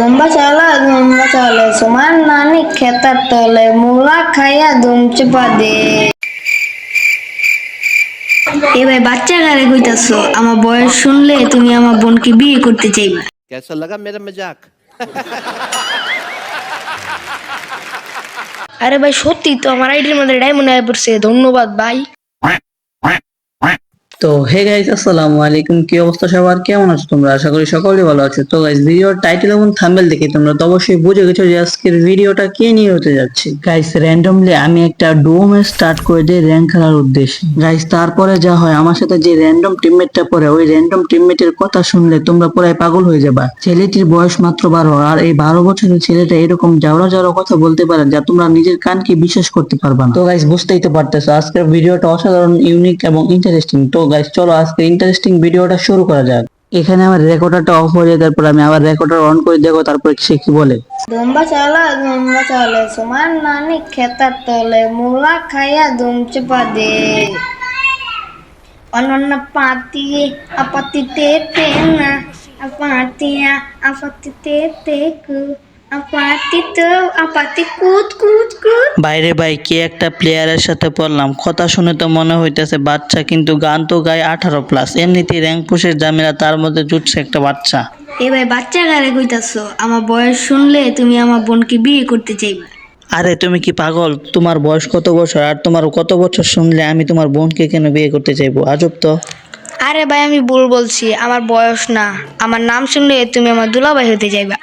লম্বা চলে লম্বা চলে সুমান নানি খেতার তলে। মুলা খাইয়া দুম চেপা দে এবার বাচ্চা গারে কইতাছো? আমার বয়স শুনলে তুমি আমার বোনকে বিয়ে করতে চাইবা। কেসা লাগা মেরা মজাক? আরে ভাই সত্যি তো আমার আইডির মধ্যে ডায়মন্ড আয় পড়ছে। ধন্যবাদ ভাই। তো হে গাইস আসসালামু আলাইকুম। কি অবস্থা সবার? কেমন আছো তোমরা? আশা করি সকলেই ভালো আছো। তো গাইস ভিডিওর টাইটেল এবং থাম্বনেল দেখে তোমরা তো অবশ্যই বুঝে গেছো যে আজকের ভিডিওটা কে নিয়ে হতে যাচ্ছে। গাইস র্যান্ডমলি আমি একটা ম্যাচ স্টার্ট করে দিই র্যাঙ্ক খেলার উদ্দেশ্যে। গাইস তারপরে যা হয় আমার সাথে যে র্যান্ডম টিমমেটটা পড়ে ওই র্যান্ডম টিমমেটের কথা শুনলে তোমরা পুরাই পাগল হয়ে যাবা। ছেলেটির বয়স মাত্র বারো আর এই বারো বছরের ছেলেটা এরকম যাওয়া যাওয়া কথা বলতে পারে যা তোমরা নিজের কানকে বিশ্বাস করতে পারবা না। তো গাইস বুঝতেই তো পারতেছো আজকের ভিডিওটা অসাধারণ ইউনিক এবং ইন্টারেস্টিং তো গাইস চলো আজকে ইন্টারেস্টিং ভিডিওটা শুরু করা যাক। এখানে আমার রেকর্ডারটা অফ হয়ে যায়, তারপর আমি আবার রেকর্ডার অন করে দেখো, তারপর সে কি বলে। দুম্বা চালা দুম্বা চালে, সমান নানি খেতার তলে, মুলা খাইয়া দুম চেপা দে অনন্য পাতিয়ে আপত্তিতে তেনা আপাতিয়া আপত্তিতে তেকু আপাতিত কুত কুত বাইরে ভাই কে একটা প্লেয়ারের সাথে পড়লাম? কথা শুনে তো মনে হইতেছে বাচ্চা কিন্তু গান তো গায় আঠারো প্লাস এমনিতেই র্যাঙ্ক পুষের জামেলা তার মধ্যে জুটছে একটা বাচ্চা। এ ভাই বাচ্চা কারে কইতাছো? আমার বয়স শুনলে তুমি আমার বোনকে বিয়ে করতে চাইবা। আরে তুমি কি পাগল? তোমার বয়স কত বছর? আর তোমার কত বছর শুনলে আমি তোমার বোনকে কেন বিয়ে করতে চাইব? আজব তো। আরে ভাই আমি ভুল বলছি আমার বয়স না। আমার নাম শুনলে তুমি আমার দুলাভাই হতে যাইবা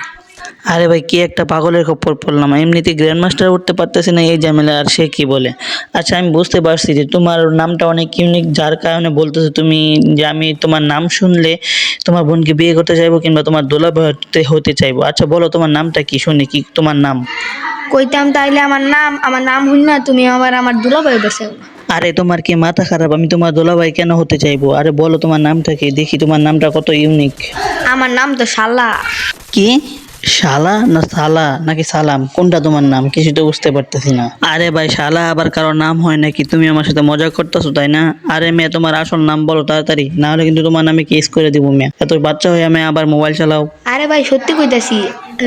আরে ভাই কি একটা পাগলের খপ্পর পড়লাম। এমনিতে গ্র্যান্ড মাস্টার উঠতে পারতেছে না এই ঝামেলা আর সে কি বলে? আচ্ছা আমি বুঝতে পারছি যে তোমার নামটা অনেক ইউনিক যার কারণে বলতেছো তুমি যে আমি তোমার নাম শুনলে তোমার বোনকে বিয়ে করতে চাইব কিংবা তোমার দোলা হতে হতে চাইব। আচ্ছা বলো তোমার নামটা কি? শুনি কি তোমার নাম? কইতাম তাইলে আমার নাম আমার নাম হইল না তুমি আমার আমার দুলাভাই বেসে আরে তোমার কি মাথা খারাপ? আমি তোমার দোলাভাই কেন হতে চাইব? আরে বলো তোমার নামটা কি? দেখি তোমার নামটা কত ইউনিক আমার নাম তো শালা। কি? শালা না সালা? নাকি সালাম? কোনটা তোমার নাম? কিছু তো বুঝতে পারতেছি না। আরে ভাই শালা আবার কারও নাম হয় নাকি? তুমি আমার সাথে মজা করতেছো তাই না? আরে মেয়ে তোমার আসল নাম বলো তাড়াতাড়ি। না হলে কিন্তু তোমার নামে কেস করে দিব মেয়ে। এত বাচ্চা হয়ে আমি আবার মোবাইল চালাও। আরে ভাই সত্যি কইতাছি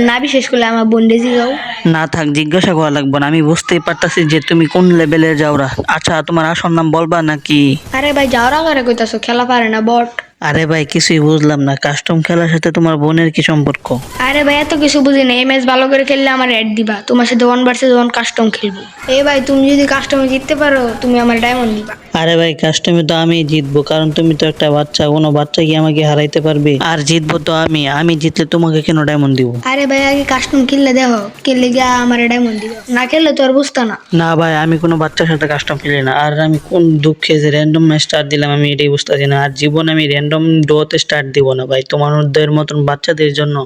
না বিশেষ করলে আমার বোন ডেজি গাও না থাক জিজ্ঞাসা করা লাগবে না। আমি বুঝতেই পারতাছি যে তুমি কোন লেভেলের যাওরা। আচ্ছা তোমার আসল নাম বলবা নাকি? আরে ভাই যাওয়ার করে কইতাছো খেলা পারে না বট। আরে ভাই কিছুই বুঝলাম না। কাস্টম খেলার সাথে তোমার বোনের কি সম্পর্ক? আরে ভাই এত কিছু বুঝি না। এই ম্যাচ ভালো করে খেললে আমার অ্যাড দিবা। তোমার সাথে ওয়ান ভার্সেস ওয়ান কাস্টম খেলব। এ ভাই তুমি যদি কাস্টমে জিততে পারো তুমি আমার ডায়মন্ড দিবা। আরে ভাই কাস্টমে তো আমি জিতবো কারণ তুমি তো একটা বাচ্চা। কোনো বাচ্চা কি আমাকে হারাইতে পারবে? আর জিতবো তো আমি। আমি জিতলে তোমাকে কেন ডায়মন্ড দিব? আরে ভাই আগে কাস্টম খেললে দেখো খেললে গিয়া আমার ডায়মন্ড দিবা। না খেললে তো আর বুঝতা না। না ভাই আমি কোনো বাচ্চার সাথে কাস্টম খেলি না। আর আমি কোন দুঃখে যে র্যান্ডম ম্যাচ স্টার্ট দিলাম আমি এটাই বুঝতেছি না। আর জীবনে আমি র্যান্ডম ডোতে স্টার্ট দিব না ভাই। তোমাদের মতন বাচ্চাদের জন্য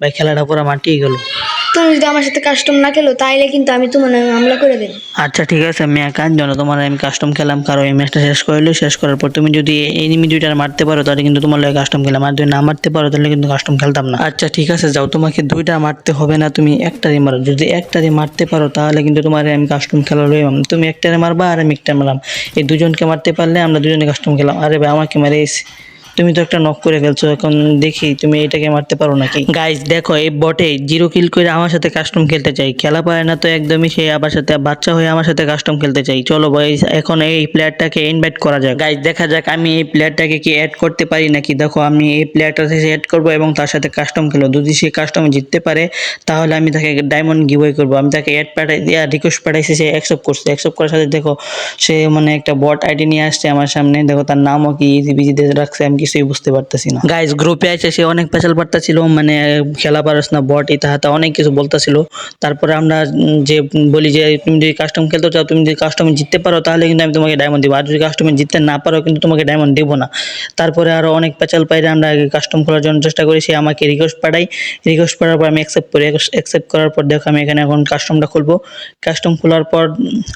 ভাই খেলাটা পুরো মাটিয়ে গেল। তুমি যদি আমার সাথে কাস্টম না খেলো তাইলে কিন্তু আমি তোমার নামে মামলা করে দেবো। আচ্ছা ঠিক আছে আমি একান জানো তোমার আমি কাস্টম খেলাম কারও এই ম্যাচটা শেষ করল শেষ করার পর তুমি যদি এনিমি দুইটার মারতে পারো তাহলে কিন্তু তোমার লাগে কাস্টম খেলাম। আর যদি না মারতে পারো তাহলে কিন্তু কাস্টম খেলতাম না। আচ্ছা ঠিক আছে যাও তোমাকে দুইটা মারতে হবে না তুমি একটারই মারো। যদি একটারই মারতে পারো তাহলে কিন্তু তোমার আমি কাস্টম খেলা লইলাম তুমি একটারে মারবা আর আমি একটা মারলাম। এই দুজনকে মারতে পারলে আমরা দুজনে কাস্টম খেলাম। আরে ভাই আমাকে মারে তুমি তো একটা নক করে ফেলছো, এখন দেখি তুমি এটাকে মারতে পারো নাকি? গাইজ দেখো, এই বটে জিরো কিল করে আমার সাথে কাস্টম খেলতে চাই। খেলা পারে না তো একদমই সে আবার সাথে, বাচ্চা হয়ে আমার সাথে কাস্টম খেলতে চাই। চলো ভাই এখন এই প্লেয়ারটাকে ইনভাইট করা যাক। গাইজ দেখা যাক আমি এই প্লেয়ারটাকে কি অ্যাড করতে পারি নাকি। দেখো, আমি এই প্লেয়ারটার সাথে অ্যাড করব এবং তার সাথে কাস্টম খেলব। যদি সে কাস্টম জিততে পারে, তাহলে আমি তাকে ডায়মন্ড গিভওয়ে করব। আমি তাকে অ্যাড পাঠাই দিয়া রিকোয়েস্ট পাঠাইছি, সে অ্যাকসেপ্ট করছে। অ্যাকসেপ্ট করার সাথে দেখো, সে মানে একটা বট আইডি নিয়ে আসছে আমার সামনে। দেখো, তার নামও কি ইজি বিজি রাখছে, আমি কিছুই বুঝতে পারতেছি না। গাইস গ্রুপে আছে সে অনেক পেশাল ছিল মানে খেলা পারস না বট ইতা হাতা অনেক কিছু বলতেছিল। তারপরে আমরা যে বলি যে তুমি যদি কাস্টম খেলতে চাও তুমি যদি কাস্টমে জিততে পারো তাহলে কিন্তু আমি তোমাকে ডায়মন্ড দিব। আর যদি কাস্টমে জিততে না পারো কিন্তু তোমাকে ডায়মন্ড দেবো না। তারপরে আরও অনেক পেঁচাল পাইরে আমরা কাস্টম খোলার জন্য চেষ্টা করি। সে আমাকে রিকোয়েস্ট পাঠাই রিকোয়েস্ট পাঠার পর আমি অ্যাকসেপ্ট করি। অ্যাকসেপ্ট করার পর দেখো আমি এখানে এখন কাস্টমটা খুলবো। কাস্টম খোলার পর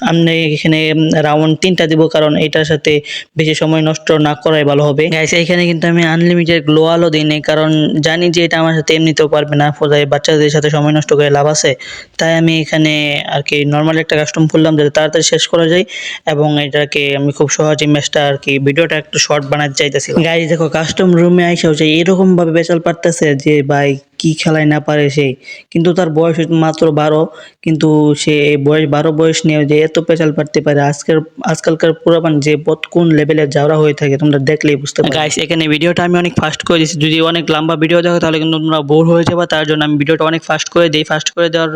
আমি এখানে রাউন্ড তিনটা দিব কারণ এটার সাথে বেশি সময় নষ্ট না করাই ভালো হবে। গাইস এখানে কিন্তু আমি আনলিমিটেড গ্লো আলো দিই নাই কারণ জানি যে এটা আমার সাথে এমনিতেও পারবে না, ফলে বাচ্চাদের সাথে সময় নষ্ট করে লাভ আছে। তাই আমি এখানে আর কি নর্মাল একটা কাস্টম খুললাম, যাতে তাড়াতাড়ি শেষ করা যায় এবং এটাকে আমি খুব সহজে ম্যাচটা আর কি ভিডিওটা একটু শর্ট বানাতে চাইতেছি গাড়ি দেখো কাস্টম রুমে আইসাও যে এরকমভাবে বেচাল পারতেছে যে, ভাই কি খেলায় না পারে সে। কিন্তু তার বয়স মাত্র বারো, কিন্তু সে বয়স বারো বয়স নিয়ে যে এত পেঁচাল পারতে পারে, আজকের, আজকালকার পুরাপান যে পথ কোন লেভেলের যাওয়া হয়ে থাকে, তোমরা দেখলেই বুঝতে পারো গাইস এখানে ভিডিওটা আমি অনেক ফাস্ট করে দিচ্ছি যদি অনেক লম্বা ভিডিও দেখো, তাহলে কিন্তু তোমরা বোর হয়ে যাবে। তার জন্য আমি ভিডিওটা অনেক ফাস্ট করে দিই ফাস্ট করে দেওয়ার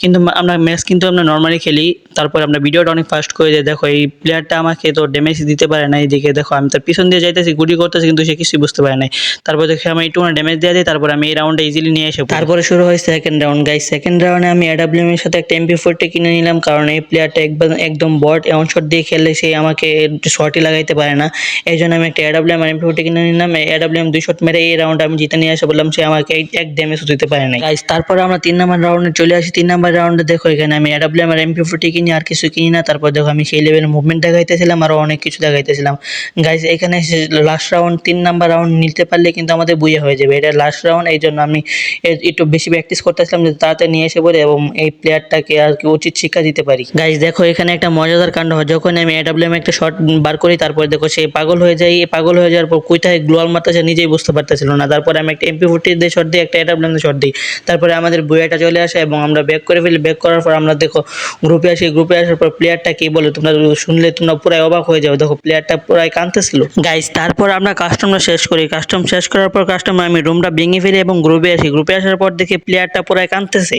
কিন্তু আমরা ম্যাচ কিন্তু আমরা নর্মালি খেলি। তারপর আমরা ভিডিওটা অনেক ফাস্ট করে দিই। দেখো, এই প্লেয়ারটা আমাকে তো ড্যামেজ দিতে পারে না এইদিকে। দেখো, আমি তার পিছন দিয়ে যাইতেছি, গুলি করতেছি, কিন্তু সে কিছুই বুঝতে পারে না তারপর দেখে আমি একটু ড্যামেজ দিয়ে দিই, তারপর আমি এই রাউন্ডে ইজিলি নিয়ে এসে তারপরে শুরু হয় সেকেন্ড রাউন্ড গাইস সেকেন্ড রাউন্ডে আমি এডাব্লিউএম এর সাথে একটা এমপি ফোরটি কিনে নিলাম, কারণ এই প্লেয়ারটা একদম একদম বট এমন শট দিয়ে খেললে সে আমাকে শটই লাগাইতে পারে না। এই জন্য আমি একটা এডাব্লিউএম আর এমপি ফোরটি কিনে নিলাম। এডাব্লিউএম দুই শট মেরে এই রাউন্ড আমি জিতে নিয়ে এসে বললাম, সে আমাকে এক ড্যামেজ দিতে পারে না গাইস তারপরে আমরা তিন নাম্বার রাউন্ডে চলে আসি। তিন নাম্বার রাউন্ডে দেখো, এখানে আমি এডাব্লিউএম আর এমপি ফোরটি কিনি, আর কিছু কিনি না। তারপর দেখো, আমি সেই লেভেলের মুভমেন্ট দেখাইতেছিলাম আরও অনেক কিছু দেখাইতেছিলাম। গাইস এখানে লাস্ট রাউন্ড তিন নাম্বার রাউন্ড নিতে পারলে কিন্তু আমাদের বুয়ে হয়ে যাবে। এটা লাস্ট রাউন্ড এই জন্য আমি একটু বেশি প্র্যাকটিস করতেছিলাম যে তাড়াতাড়ি নিয়ে এসে পড়ে এবং এই প্লেয়ারটাকে আর কি উচিত শিক্ষা দিতে পারি। গাইস দেখো, এখানে একটা মজাদার কাণ্ড হয়। যখন আমি এডাব্লিউএম একটা শট বার করি, তারপর দেখো, সে পাগল হয়ে যায়। পাগল হয়ে যাওয়ার পর কোথায় গ্লোয়াল মারতেছে, নিজেই বুঝতে পারতেছিল না। তারপরে আমি একটা এমপি ফোর্টি দিয়ে শট দিই, একটা এডাব্লিউএম দিয়ে শট দিই। তারপরে আমাদের বইয়াটা চলে আসে এবং আমরা ব্যাক করে ফেলি। ব্যাক করার পর আমরা দেখো গ্রুপে আসি। গ্রুপে আসার পর প্লেয়ারটা কি বলে, তোমরা শুনলে তোমরা পুরাই অবাক হয়ে যাবে। দেখো প্লেয়ারটা পুরাই কাঁদতেছিল। গাইস তারপর আমরা কাস্টমটা শেষ করি। কাস্টম শেষ করার পর কাস্টম আমি রুমটা ভেঙে ফেলি এবং গ্রুপে আসি গ্রুপে আসার পর দেখি প্লেয়ারটা পুরাই কাঁদতেছে।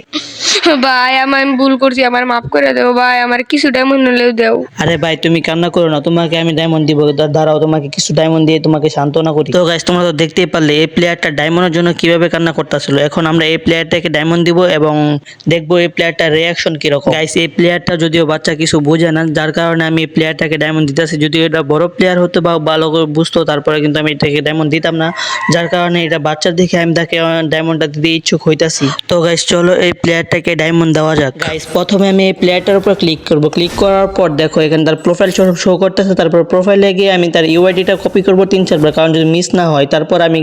ভাই আমার আমি ভুল করছি আমার মাফ করে দেও ভাই আমার কিছু ডায়মন্ড হলেও দেও। আরে ভাই তুমি কান্না করো না তোমাকে আমি ডায়মন্ড দিব দাঁড়াও তোমাকে কিছু ডায়মন্ড দিয়ে তোমাকে সান্ত্বনা করি। তো গাইস তোমরা তো দেখতেই পারলে এই প্লেয়ারটা ডায়মন্ডের জন্য কীভাবে কান্না করতেছিল। এখন আমরা এই প্লেয়ারটাকে ডায়মন্ড দিব এবং দেখব এই প্লেয়ারটার রিয়াকশন কীরকম। গাইস এই প্লেয়ারটা যদিও বাচ্চা কিছু বোঝে না যার কারণে আমি এই প্লেয়ারটাকে ডায়মন্ড দিতেছি। যদি এটা বড় প্লেয়ার হতো বা ভালো করে বুঝতো তারপরে কিন্তু আমি এটাকে ডায়মন্ড দিতাম না। যার কারণে এটা বাচ্চার দেখে আমি তাকে ডায়মন্ডটা দিতে ইচ্ছুক হইতাছি। তো গাইস চলো এই প্লেয়ারটাকে ডায়মন্ড দেওয়া যাক। গাইস প্রথমে আমি এই প্লেয়ারটার উপর ক্লিক করব। ক্লিক করার পর দেখো এখানে তার প্রোফাইল শো করতেছে। তারপর প্রোফাইলে গিয়ে আমি তার ইউআইডিটা কপি করব তিন চারবার। কারণ যদি মিস না হয় তারপর আমি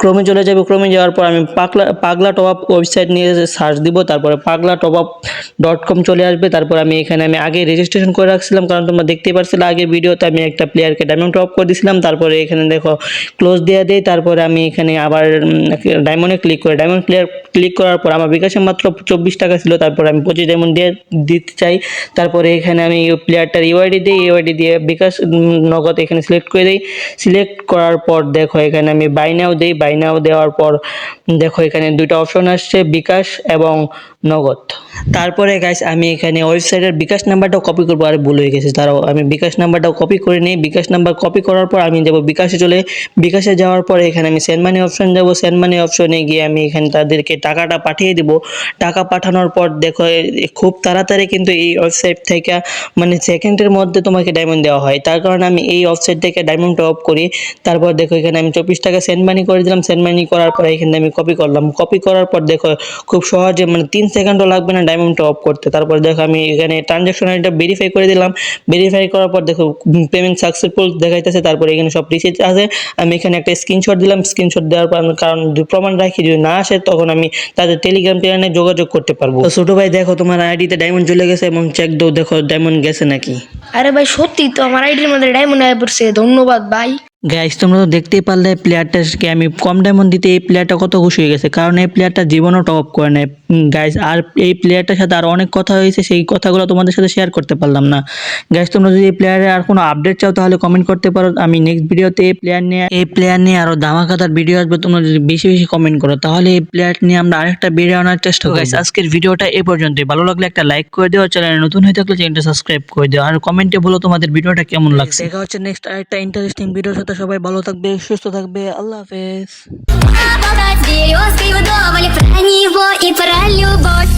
ক্রমে চলে যাব। ক্রমে যাওয়ার পর আমি পাগলা পাগলা টপ আপ ওয়েবসাইট নিয়ে সার্চ দিব তারপরে পাগলা টপ আপ ডট কম চলে আসবে। তারপর আমি এখানে আমি আগে রেজিস্ট্রেশন করে রাখছিলাম। কারণ তোমরা দেখতেই পারছিলে আগের ভিডিওতে আমি একটা প্লেয়ারকে ডায়মন্ড টপ করে দিয়েছিলাম তারপরে এখানে দেখো ক্লোজ দিয়ে দিই। তারপরে আমি এখানে আবার ডায়মন্ডে ক্লিক করে ডায়মন্ড প্লেয়ার ক্লিক করার পর আমার বিকাশে মাত্র চব্বিশ টাকা ছিল, তারপর আমি পঁচিশ ডায়মন্ড দিয়ে দিতে চাই। তারপরে এখানে আমি প্লেয়ারটার ইউআইডি দিই ইউআইডি দিয়ে বিকাশ নগদ এখানে সিলেক্ট করে দিই। সিলেক্ট করার পর দেখো এখানে আমি বাইনাও দিই বাইনাও দেওয়ার পর দেখো এখানে দুইটা অপশন আসছে, বিকাশ এবং নগদ। তারপরে গাইস আমি এখানে ওয়েবসাইটের বিকাশ নাম্বারটাও কপি করব, আর ভুল হয়ে গেছে তারাও আমি বিকাশ নাম্বারটাও কপি করে নিই। বিকাশ নাম্বার কপি করার পর আমি যাব বিকাশে চলে, বিকাশে যাওয়ার পর এখানে আমি সেন্ড মানি অপশন যাব সেন্ড মানি অপশনে গিয়ে আমি এখানে তাদেরকে টাকাটা পাঠিয়ে দিব। টাকা পাঠানোর পর দেখো খুব তাড়াতাড়ি কিন্তু এই ওয়েবসাইট থেকে মানে সেকেন্ডের মধ্যে তোমাকে ডায়মন্ড দেওয়া হয়। তার কারণে আমি এই ওয়েবসাইট থেকে ডায়মন্ড টপ করি। তারপর দেখো, এখানে আমি চব্বিশ টাকা সেন্ড মানি করে দিলাম। সেন্ড মানি করার পর এখানে আমি কপি করলাম। কপি করার পর দেখো, খুব সহজে মানে তিন সেকেন্ডও লাগবে না ডায়মন্ড টপ করতে। তারপর দেখো, আমি এখানে ট্রানজাকশন এটা ভেরিফাই করে দিলাম। ভেরিফাই করার পর দেখো পেমেন্ট সাকসেসফুল দেখাইতেছে। তারপর এখানে সব রিসিট আছে। আমি এখানে একটা স্ক্রিনশট দিলাম। স্ক্রিনশট দেওয়ার পর কারণ প্রমাণ রাখি যদি না আসে তখন আমি তাদের টেলিগ্রাম চ্যানেলে যোগাযোগ করতে পারব। তো ছোটো ভাই দেখো তোমার আইডিতে ডায়মন্ড চলে গেছে এবং চেক দাও দেখো ডায়মন্ড গেছে নাকি। আরে ভাই সত্যি তো আমার আইডির মধ্যে ডায়মন্ড আয় পড়ছে ধন্যবাদ ভাই। গাইস তোমরা তো দেখতেই পারলে প্লেয়ারটাকে আমি কম ডায়মন্ড দিতে এই প্লেয়ারটা কত খুশি হয়ে গেছে। কারণ এই প্লেয়ারটা জীবনও টপ করে নেয়। গাইস আর এই প্লেয়ারটার সাথে আর অনেক কথা হয়েছে সেই কথাগুলো তোমাদের সাথে শেয়ার করতে পারলাম না। গাইস তোমরা যদি এই প্লেয়ারের আর কোনো আপডেট চাও তাহলে কমেন্ট করতে পারো। আমি নেক্সট ভিডিওতে এই প্লেয়ার নিয়ে এই প্লেয়ার নিয়ে আরও ধামাকাতার ভিডিও আসবে তোমরা যদি বেশি বেশি কমেন্ট করো তাহলে এই প্লেয়ার নিয়ে আমরা আরেকটা ভিডিও আনার চেষ্টা গাইস আজকের ভিডিওটা এ পর্যন্তই। ভালো লাগলে একটা লাইক করে দিও চ্যানেলে নতুন হয়ে থাকলে চ্যানেলটা সাবস্ক্রাইব করে দিও। আর কমেন্টে বলো তোমাদের ভিডিওটা কেমন লাগছে। দেখা হচ্ছে নেক্সট আরেকটা ইন্টারেস্টিং ভিডিওর তো সবাই ভালো থাকবে সুস্থ থাকবে আল্লাহ হাফেজ। Березкой выдумывали про него и про любовь